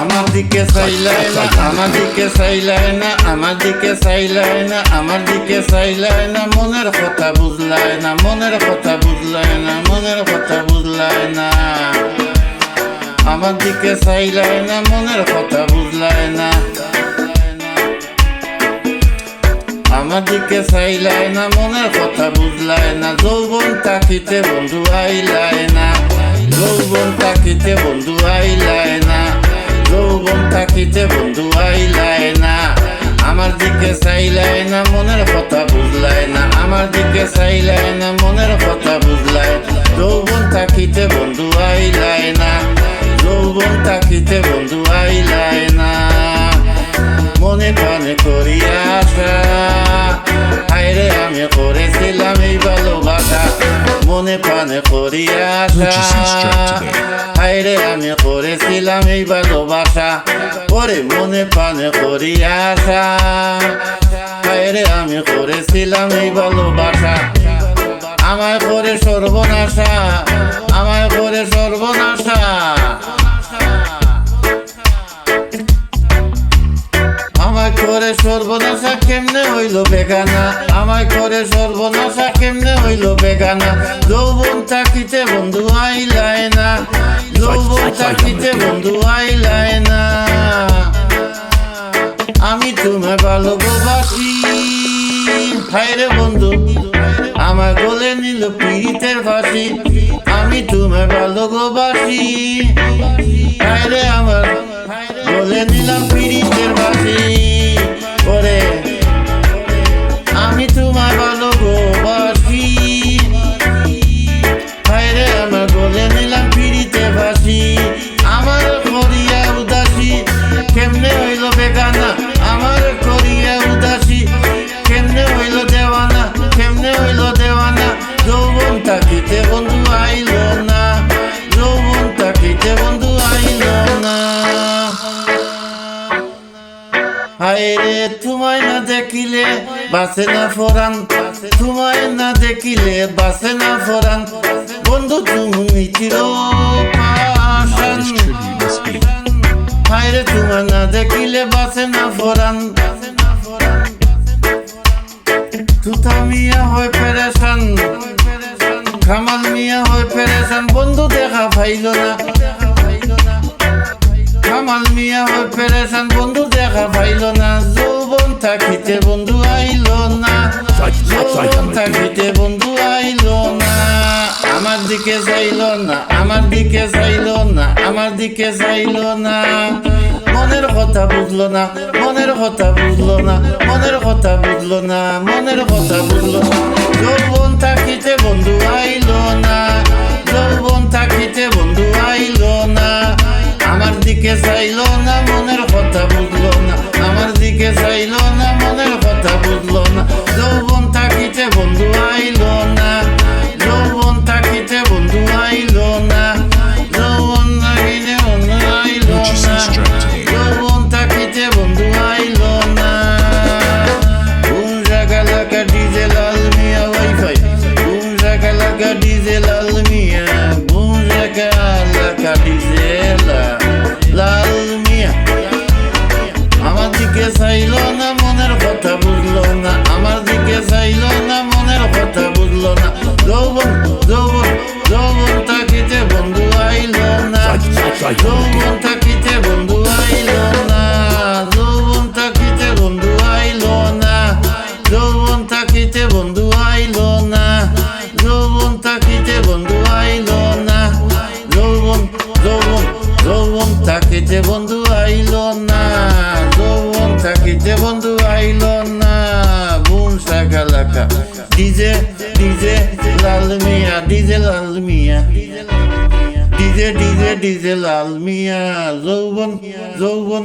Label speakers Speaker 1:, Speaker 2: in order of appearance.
Speaker 1: আমার দিকে চাইলাই না আমার দিকে চাইলাই না আমার দিকে চাইলাই না আমার দিকে চাইলাই না মনের কথা বুঝলাই না মনের কথা বুঝলাই না মনের কথা বুঝলাই না আমার দিকে চাইলাই না মনের কথা বুঝলাই না আমার দিকে চাইলাই না মনের কথা বুঝলাই না যৌবন তাকিতে বন্ধু আইলাই না যৌবন থাকিতে বন্ধু আইলাই না। যৌবন তাকিতে বন্ধু আইলাই না। আমার দিকে চাইলাই না, মনের কথা বুঝলাই না। আমার দিকে চাইলাই না, মনের কথা বুঝলাই যৌবন তাকিতে মনে প্রাণে করিয়া হায়রে আমি করেছিলাম এই ভালোবাসা পরে মনে প্রাণে করিয়া হায়রে আমি করেছিলাম এই ভালোবাসা আমায় করে সর্বনাশা। আমায় করে সর্বনাশা। সর্বনাশা কেমনে হইল বেগানা? আমায় করে সর্বনাশা কেমনে হইল বেগানা? যৌবন থাকিতে বন্ধু আইলায় না। যৌবন থাকিতে বন্ধু আইলায় না। আমি তোমায় ভালোবাসি। হায়রে বন্ধু, আমার গলে নিল পীড়িতের ফাঁসি। আমি তোমায় ভালোবাসি। হায়রে আমার বলে নিলাম পীড়িতের বাসি তাকিতে বন্ধু আইল না। যৌবন তাকিতে বন্ধু আইল না। হায়রে তোমায় না দেখিলে বাসে না ফোরান। তোমায় না দেখিলে বাসে না ফোরান। বন্ধু তুমি চির পাশান হায়রে তোমায় না দেখিলে বাসে না ফোরান। কামাল মিয়া হয় পেরেশান বন্ধু দেখা পাইল না। কামাল মিয়া হয় পেরেশান বন্ধু দেখা পাইল না। যৌবন থাকিতে বন্ধু আইল না। যৌবন থাকিতে বন্ধু আইল না। আমার দিকে চাইল না আমার দিকে চাইল না আমার দিকে চাইল না। মনের কথা বুঝলো না মনের কথা বুঝলো না মনের কথা বুঝলো না। দিকে চাইলো না, মনের কথা বুঝলো না। আমার দিকে চাইলো না, মনের কথা বুঝলো না। যৌবন থাকিতে বন্ধু যৌবন থাকিতে বন্ধু আইলো না যৌবন থাকিতে বন্ধু আইলো না যৌবন থাকিতে বন্ধু আইলো না যৌবন থাকিতে বন্ধু আইলো না যৌবন যৌবন যৌবন থাকিতে বন্ধু আইলো না যৌবন থাকিতে বন্ধু আইলো না boom shakalaka DJ DJ Lal Mia DJ Lal Mia DJ DJ DJ Lal Mia যৌবন যৌবন